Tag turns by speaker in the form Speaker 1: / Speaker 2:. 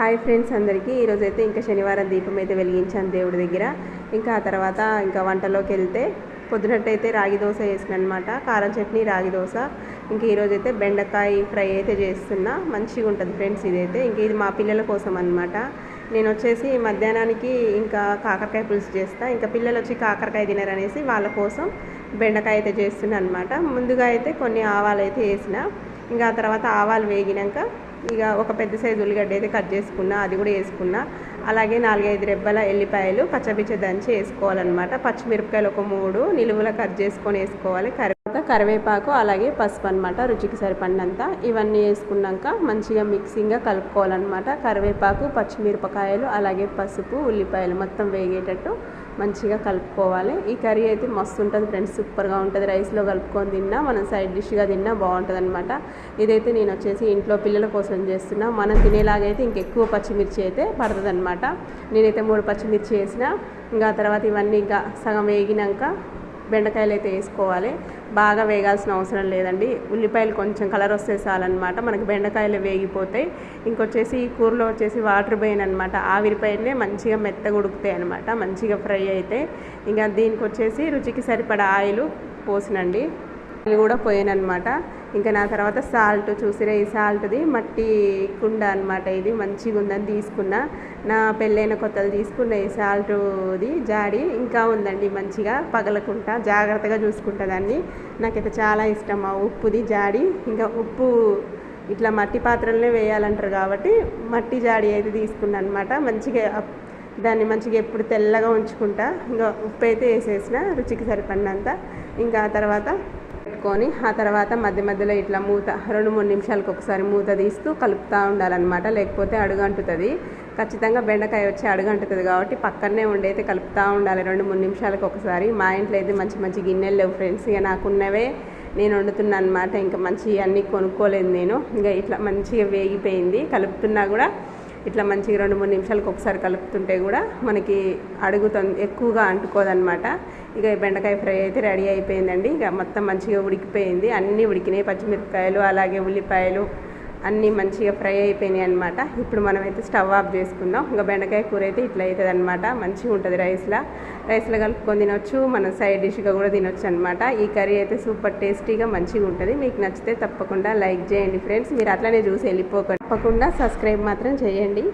Speaker 1: Hi friends అందరికీ. ఈరోజైతే అయితే ఇంకా శనివారం దీపం అయితే వెలిగించాను దేవుడి దగ్గర. ఇంకా ఆ తర్వాత ఇంకా వంటలోకి వెళ్తే పొద్దునట్టయితే రాగి దోశ వేసిన అనమాట కారం చట్నీ రాగి దోశ. ఇంక ఈరోజైతే అయితే బెండకాయ ఫ్రై అయితే చేస్తున్నా. మంచిగా ఉంటుంది ఫ్రెండ్స్ ఇదైతే. ఇంక ఇది మా పిల్లల కోసం అనమాట నేను వచ్చేసి మధ్యాహ్నానికి ఇంకా కాకరకాయ పులుసు చేస్తా. ఇంకా పిల్లలు వచ్చి కాకరకాయ తినరనేసి వాళ్ళ కోసం బెండకాయ అయితే చేస్తున్నా అనమాట ముందుగా అయితే కొన్ని ఆవాలు అయితే వేసిన. ఇంకా ఆ తర్వాత ఆవాలు వేగినాక ఇక ఒక పెద్ద సైజు ఉల్లిగడ్డ అయితే కట్ చేసుకున్నా అది కూడా వేసుకున్నా. అలాగే నాలుగైదు రెబ్బల ఎల్లిపాయలు పచ్చబిచ్చ దంచి వేసుకోవాలన్నమాట. పచ్చిమిరపకాయలు ఒక మూడు నిలువుల కట్ చేసుకొని వేసుకోవాలి. కరివేపాకు కరివేపాకు అలాగే పసుపు అనమాట రుచికి సరిపడినంత. ఇవన్నీ వేసుకున్నాక మంచిగా మిక్సింగ్గా కలుపుకోవాలన్నమాట. కరివేపాకు పచ్చిమిరపకాయలు అలాగే పసుపు ఉల్లిపాయలు మొత్తం వేగేటట్టు మంచిగా కలుపుకోవాలి. ఈ కర్రీ అయితే మస్తు ఉంటుంది ఫ్రెండ్స్ సూపర్గా ఉంటుంది. రైస్లో కలుపుకొని తిన్నా మనం సైడ్ డిష్గా తిన్నా బాగుంటుంది అనమాట ఇదైతే నేను వచ్చేసి ఇంట్లో పిల్లల కోసం చేస్తున్నా. మనం తినేలాగైతే ఇంకెక్కువ పచ్చిమిర్చి అయితే పడుతుంది నేనైతే మూడు పచ్చిమిర్చి వేసిన. ఇంకా తర్వాత ఇవన్నీ ఇంకా సగం వేగినాక బెండకాయలు అయితే వేసుకోవాలి. బాగా వేగాల్సిన అవసరం లేదండి. ఉల్లిపాయలు కొంచెం కలర్ వస్తే చాలన్నమాట. మనకి బెండకాయలు వేగిపోతాయి. ఇంకొచ్చేసి ఈ కూరలో వచ్చేసి వాటర్ పోయిన అనమాట ఆవిరిపోయినే మంచిగా మెత్తగా ఉడుకుతాయి అనమాట మంచిగా ఫ్రై అయితే. ఇంకా దీనికి వచ్చేసి రుచికి సరిపడా ఆయిల్ పోసినండి. ఆయిల్ కూడా పోయానమాట ఇంకా నా తర్వాత సాల్ట్ చూసిరే ఈ సాల్ట్ది మట్టి కుండ అనమాట ఇది మంచిగా ఉందని తీసుకున్నా. నా పెళ్ళైన కొత్తది తీసుకున్న ఈ సాల్ట్ది జాడి ఇంకా ఉందండి మంచిగా పగలకుండా జాగ్రత్తగా చూసుకుంటా దాన్ని. నాకైతే చాలా ఇష్టం ఆ ఉప్పుది జాడి. ఇంకా ఉప్పు ఇట్లా మట్టి పాత్రలనే వేయాలంటారు కాబట్టి మట్టి జాడి అయితే తీసుకున్నాను అనమాట మంచిగా దాన్ని మంచిగా ఎప్పుడు తెల్లగా ఉంచుకుంటా. ఇంకా ఉప్పు అయితే వేసేసిన రుచికి సరిపడినంత. ఇంకా ఆ తర్వాత పెట్టుకొని ఆ తర్వాత మధ్య మధ్యలో ఇట్లా మూత రెండు మూడు నిమిషాలకు ఒకసారి మూత తీస్తూ కలుపుతూ ఉండాలన్నమాట. లేకపోతే అడుగంటుతుంది. ఖచ్చితంగా బెండకాయ వచ్చి అడుగంటుతుంది కాబట్టి పక్కనే ఉండైతే కలుపుతూ ఉండాలి. రెండు మూడు నిమిషాలకు ఒకసారి. మా ఇంట్లో అయితే మంచి మంచి గిన్నెలు లేవు ఫ్రెండ్స్. ఇక నాకున్నవే నేను వండుతున్నాను అనమాట ఇంకా మంచి అన్నీ కొనుక్కోలేదు నేను. ఇంకా ఇట్లా మంచిగా వేగిపోయింది. కలుపుతున్నా కూడా ఇట్లా మంచిగా రెండు మూడు నిమిషాలకు ఒకసారి కలుపుతుంటే కూడా మనకి అడుగుతుంది ఎక్కువగా అంటుకోదనమాట ఇక బెండకాయ ఫ్రై అయితే రెడీ అయిపోయిందండి. ఇక మొత్తం మంచిగా ఉడికిపోయింది. అన్నీ ఉడికినాయి. పచ్చిమిరపకాయలు అలాగే ఉల్లిపాయలు అన్నీ మంచిగా ఫ్రై అయిపోయినాయి అనమాట ఇప్పుడు మనమైతే స్టవ్ ఆఫ్ చేసుకుందాం ఇంకా బెండకాయ కూర అయితే ఇట్లా అవుతుంది అనమాట మంచిగా ఉంటుంది రైస్లో. రైస్లో కలుపుకొని తినొచ్చు. మన సైడ్ డిష్గా కూడా తినొచ్చు అనమాట ఈ కర్రీ అయితే సూపర్ టేస్టీగా మంచిగా ఉంటుంది. మీకు నచ్చితే తప్పకుండా లైక్ చేయండి ఫ్రెండ్స్. మీరు అట్లనే చూసి వెళ్ళిపోకండి. తప్పకుండా సబ్స్క్రైబ్ మాత్రం చేయండి.